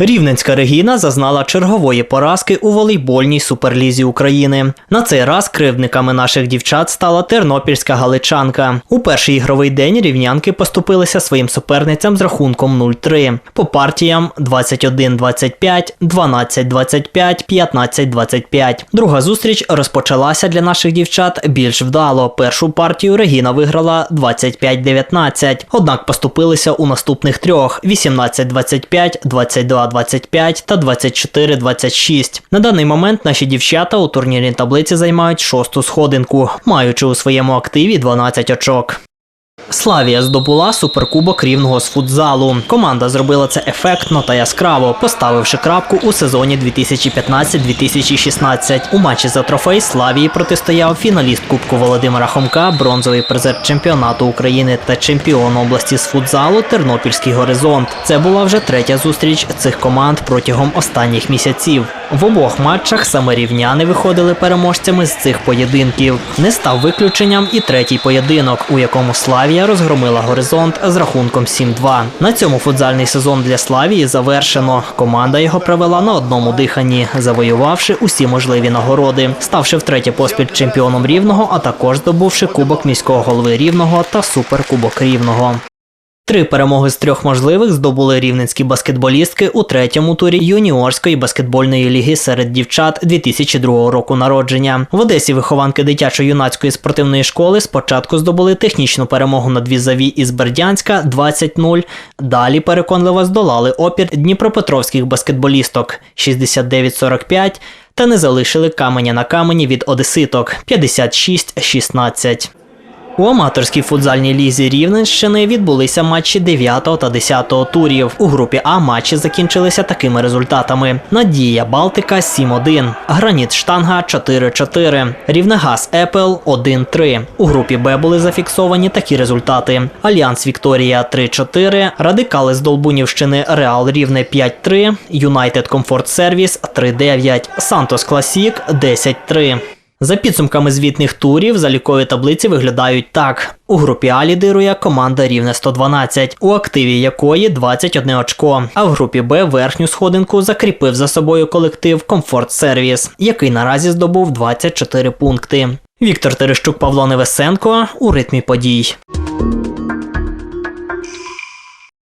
Рівненська Регіна зазнала чергової поразки у волейбольній суперлізі України. На цей раз кривдниками наших дівчат стала тернопільська галичанка. У перший ігровий день рівнянки поступилися своїм суперницям з рахунком 0-3. По партіям 21-25, 12-25, 15-25. Друга зустріч розпочалася для наших дівчат більш вдало. Першу партію Регіна виграла 25-19. Однак поступилися у наступних трьох: 18-25, 22 25 та 24-26. На даний момент наші дівчата у турнірній таблиці займають шосту сходинку, маючи у своєму активі 12 очок. Славія здобула суперкубок рівного з футзалу. Команда зробила це ефектно та яскраво, поставивши крапку у сезоні 2015-2016. У матчі за трофей Славії протистояв фіналіст Кубку Володимира Хомка, бронзовий призер чемпіонату України та чемпіон області з футзалу Тернопільський горизонт. Це була вже третя зустріч цих команд протягом останніх місяців. В обох матчах саме рівняни виходили переможцями з цих поєдинків. Не став виключенням і третій поєдинок, у якому Славія розгромила горизонт з рахунком 7-2. На цьому футзальний сезон для Славії завершено. Команда його провела на одному диханні, завоювавши усі можливі нагороди, ставши втретє поспіль чемпіоном рівного, а також здобувши кубок міського голови рівного та суперкубок рівного. Три перемоги з трьох можливих здобули рівненські баскетболістки у третьому турі юніорської баскетбольної ліги серед дівчат 2002 року народження. В Одесі вихованки дитячо-юнацької спортивної школи спочатку здобули технічну перемогу над візаві із Бердянська 20-0. Далі переконливо здолали опір дніпропетровських баскетболісток 69-45 та не залишили каменя на камені від одеситок 56-16. У аматорській футзальній лізі Рівненщини відбулися матчі 9 та 10 турів. У групі А матчі закінчилися такими результатами: Надія Балтика 7-1, Граніт Штанга 4-4, Рівнегаз Епел 1-3. У групі Б були зафіксовані такі результати: Альянс Вікторія 3-4, Радикали з Долбунівщини Реал Рівне 5-3, Юнайтед Комфорт Сервіс 3-9, Сантос Класік 10-3. За підсумками звітних турів, залікові таблиці виглядають так: у групі А лідирує команда рівне 112, у активі якої 21 очко. А в групі Б верхню сходинку закріпив за собою колектив Комфорт Сервіс, який наразі здобув 24 пункти. Віктор Терещук, Павло Невесенко у ритмі подій.